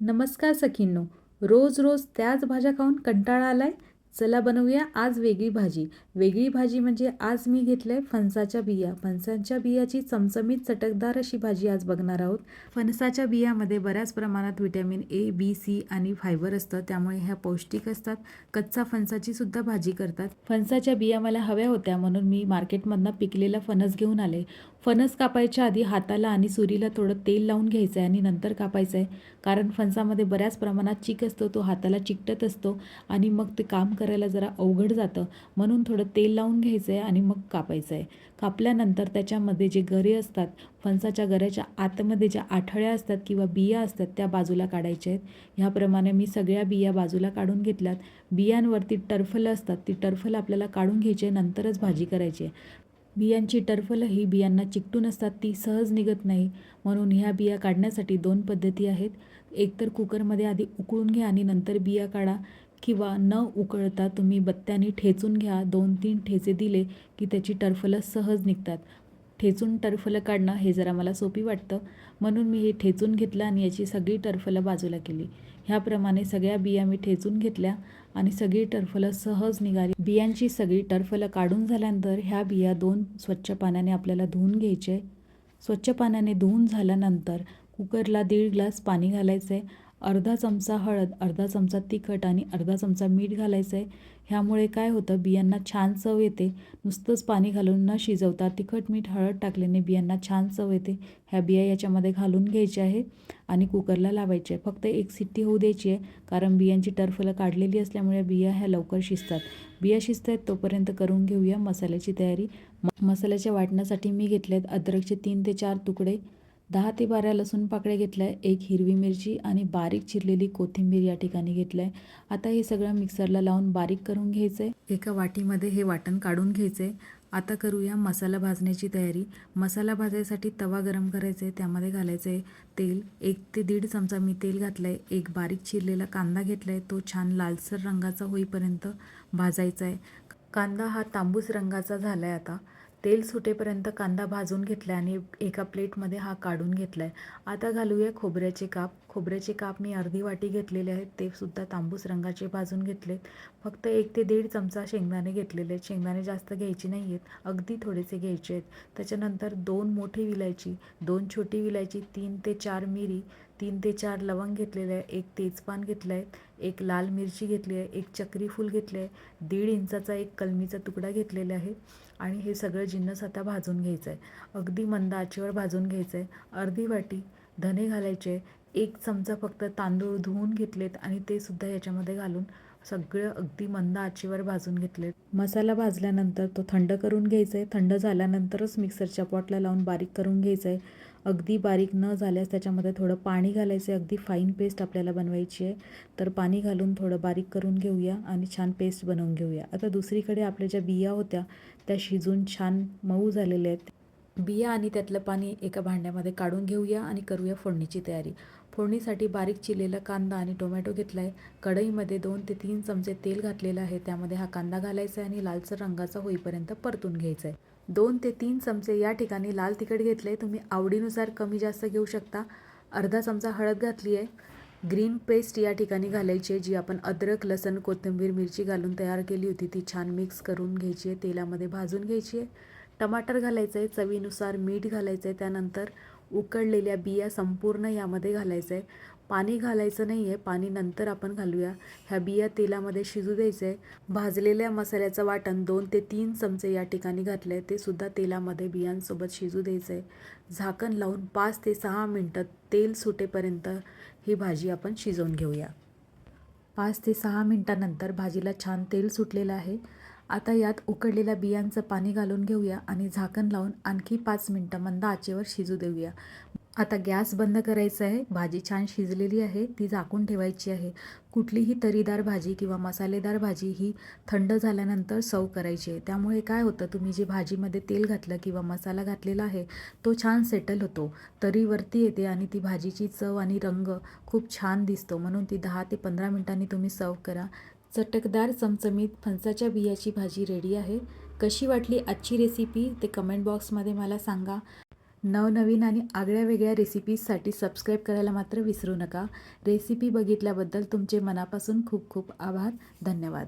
नमस्कार सखींनो रोज रोज त्याच भाज्या खाऊन कंटाळा आलाय? चला बनवूया आज वेगळी भाजी. वेगळी भाजी म्हणजे आज मी घेतलंय फणसाच्या बिया. फणसाच्या बियाची चमचमीत चटकदार अशी भाजी आज बघणार आहोत. फणसाच्या बियामध्ये बऱ्याच प्रमाणात विटॅमिन ए बी सी आणि फायबर असतं. त्यामुळे ह्या पौष्टिक असतात. कच्चा फणसाची सुद्धा भाजी करतात. फणसाच्या बिया मला हव्या होत्या म्हणून मी मार्केटमधनं पिकलेला फणस घेऊन आले. फणस कापायच्या आधी हाताला आणि सुरीला थोडं तेल लावून घ्यायचं आहे आणि नंतर कापायचं आहे कारण फणसामध्ये बऱ्याच प्रमाणात चिक असतो तो हाताला चिकटत असतो आणि मग ते काम करायला जरा अवघड जातं. म्हणून थोडं तेल लावून घ्यायचं आहे आणि मग कापायचं आहे कापल्यानंतर त्याच्यामध्ये जे गरे असतात फणसाच्या गऱ्याच्या आतमध्ये ज्या आठळ्या असतात किंवा बिया असतात त्या बाजूला काढायच्या आहेत. ह्याप्रमाणे मी सगळ्या बिया बाजूला काढून घेतल्यात. बियांवरती टर्फलं असतात ती टर्फल आपल्याला काढून घ्यायची आहे नंतरच भाजी करायची आहे. बियांची टरफलं ही बियांना चिकटून असतात ती सहज निघत नाही. म्हणून ह्या बिया काढण्यासाठी दोन पद्धती आहेत. एकतर कुकरमध्ये आधी उकळून घ्या आणि नंतर बिया काढा किंवा न उकळता तुम्ही बत्त्याने ठेचून घ्या. दोन तीन ठेचे दिले की त्याची टरफलं सहज निघतात. ठेचून टरफलं काढणं हे जरा मला सोपी वाटतं. म्हणून मी हे ठेचून घेतलं आणि याची सगळी टरफलं बाजूला केली. ह्याप्रमाणे सगळ्या बिया मी ठेचून घेतल्या आणि सगळी टरफलं सहज निघाली. बियांची सगळी टरफलं काढून झाल्यानंतर ह्या बिया दोन स्वच्छ पाण्याने आपल्याला धुवून घ्यायचे. स्वच्छ पाण्याने धुवून झाल्यानंतर कुकरला दीड ग्लास पाणी घालायचं आहे अर्धा चमचा हळद अर्धा चमचा तिखट आणि अर्धा चमचा मीठ घालायचं आहे ह्यामुळे काय होतं बियांना छान चव येते. नुसतंच पाणी घालून न शिजवता तिखट मीठ हळद टाकल्याने बियांना छान चव येते. ह्या बिया याच्यामध्ये घालून घ्यायच्या आहे आणि कुकरला लावायचे आहे. फक्त एक सिट्टी होऊ द्यायची आहे कारण बियांची टरफलं काढलेली असल्यामुळे बिया ह्या लवकर शिजतात. बिया शिजत आहेत तोपर्यंत करून घेऊया मसाल्याची तयारी. मसाल्याच्या वाटण्यासाठी मी घेतले आहेत अद्रकचे तीन ते चार तुकडे दहा ते बारा लसूण पाकळ्या घेतल्या आहे एक हिरवी मिरची आणि बारीक चिरलेली कोथिंबीर या ठिकाणी घेतलं आहे आता हे सगळं मिक्सरला लावून बारीक करून घ्यायचं आहे एका वाटीमध्ये हे वाटण काढून घ्यायचं आहे आता करूया मसाला भाजण्याची तयारी. मसाला भाजायसाठी तवा गरम करायचा आहे त्यामध्ये घालायचं आहे तेल. एक ते दीड चमचा मी तेल घातलं आहे एक बारीक चिरलेला कांदा घेतला आहे तो छान लालसर रंगाचा होईपर्यंत भाजायचा आहे कांदा हा तांबूस रंगाचा झाला आहे आता. तेल सुटेपर्यंत कांदा भाजून घेतला आणि एका प्लेटमध्ये हा काढून घेतला आहे आता घालूया खोबऱ्याचे काप. खोबऱ्याचे काप मी अर्धी वाटी घेतलेले आहेत. ते सुद्धा तांबूस रंगाचे भाजून घेतलेत. फक्त एक ते दीड चमचा शेंगदाणे घेतलेले आहेत. शेंगदाणे जास्त घ्यायचे नाही आहेत अगदी थोडेसे घ्यायचे आहेत. त्याच्यानंतर दोन मोठी विलायची दोन छोटी विलायची तीन ते चार मिरी तीन ते चार लवंग घेतलेले आहे एक तेजपान घेतलं आहे एक लाल मिरची घेतली आहे एक चक्री फूल घेतले आहे दीड इंचाचा एक कलमीचा तुकडा घेतलेला आहे आणि हे सगळं जिन्नस आता भाजून घ्यायचं आहे. अगदी मंद आचेवर भाजून घ्यायचं आहे. अर्धी वाटी धने घालायचे एक चमचा फक्त तांदूळ धुवून घेतलेत आणि ते सुद्धा याच्यामध्ये घालून सगळं अगदी मंद आचेवर भाजून घेतले मसाला भाजल्यानंतर तो थंड करून घ्यायचा आहे. थंड झाल्यानंतरच मिक्सरच्या पॉटला लावून बारीक करून घ्यायचं आहे. अगदी बारीक न झाल्यास त्याच्यामध्ये थोडं पाणी घालायचं आहे. अगदी फाईन पेस्ट आपल्याला बनवायची आहे. तर पाणी घालून थोडं बारीक करून घेऊया आणि छान पेस्ट बनवून घेऊया. आता दुसरीकडे आपल्या ज्या बिया होत्या त्या शिजून छान मऊ झालेल्या आहेत. बिया आणि त्यातलं पाणी एका भांड्यामध्ये काढून घेऊया आणि करूया फोडणीची तयारी. फोडणीसाठी बारीक चिरलेला कांदा आणि टोमॅटो घेतला आहे कढईमध्ये दोन ते तीन चमचे तेल घातलेलं आहे. त्यामध्ये हा कांदा घालायचा आहे आणि लालसर रंगाचा होईपर्यंत परतून घ्यायचा आहे. दोन ते तीन चमचे या ठिकाणी लाल तिखट घेतले तुम्ही आवडीनुसार कमी जास्त घेऊ शकता. अर्धा चमचा हळद घातली आहे. ग्रीन पेस्ट या ठिकाणी घालायची आहे जी आपण अद्रक लसण कोथिंबीर मिरची घालून तयार केली होती. ती छान मिक्स करून घ्यायची आहे. तेलामध्ये भाजून घ्यायची आहे. टमाटर घालायचं आहे. चवीनुसार मीठ घालायचं आहे. त्यानंतर उकळलेल्या बिया संपूर्ण यामध्ये घालायचं आहे पाणी घालायचं नाही आहे पाणी नंतर आपण घालूया. ह्या बिया तेलामध्ये शिजू द्यायचं आहे भाजलेल्या मसाल्याचं वाटण दोन ते तीन चमचे या ठिकाणी घातलं आहे ते सुद्धा तेलामध्ये बियांसोबत शिजू द्यायचं आहे झाकण लावून पाच ते सहा मिनटं तेल सुटेपर्यंत ही भाजी आपण शिजवून घेऊया. पाच ते सहा मिनटानंतर भाजीला छान तेल सुटलेलं आहे. आता यात उकडलेल्या बियांचं पाणी घालून घेऊया आणि झाकण लावून आणखी पाच मिनटं मंद आचेवर शिजू देऊया. आता गॅस बंद करायचा आहे. भाजी छान शिजलेली आहे. ती झाकून ठेवायची आहे. कुठलीही तरीदार भाजी किंवा मसालेदार भाजी ही थंड झाल्यानंतर सव करायची आहे. त्यामुळे काय होतं तुम्ही जे भाजीमध्ये तेल घातलं किंवा मसाला घातलेला आहे तो छान सेटल होतो. तरीवरती येते आणि ती भाजीची चव आणि रंग खूप छान दिसतो. म्हणून ती दहा ते पंधरा मिनटांनी तुम्ही सर्व करा. चटकदार चमचमीत फणसाच्या बियाची भाजी रेडी आहे. कशी वाटली आजची रेसिपी ते कमेंट बॉक्समध्ये मला सांगा. नवनवीन आणि आगळ्या वेगळ्या रेसिपीजसाठी सबस्क्राईब करायला मात्र विसरू नका. रेसिपी बघितल्याबद्दल तुमचे मनापासून खूप खूप आभार. धन्यवाद.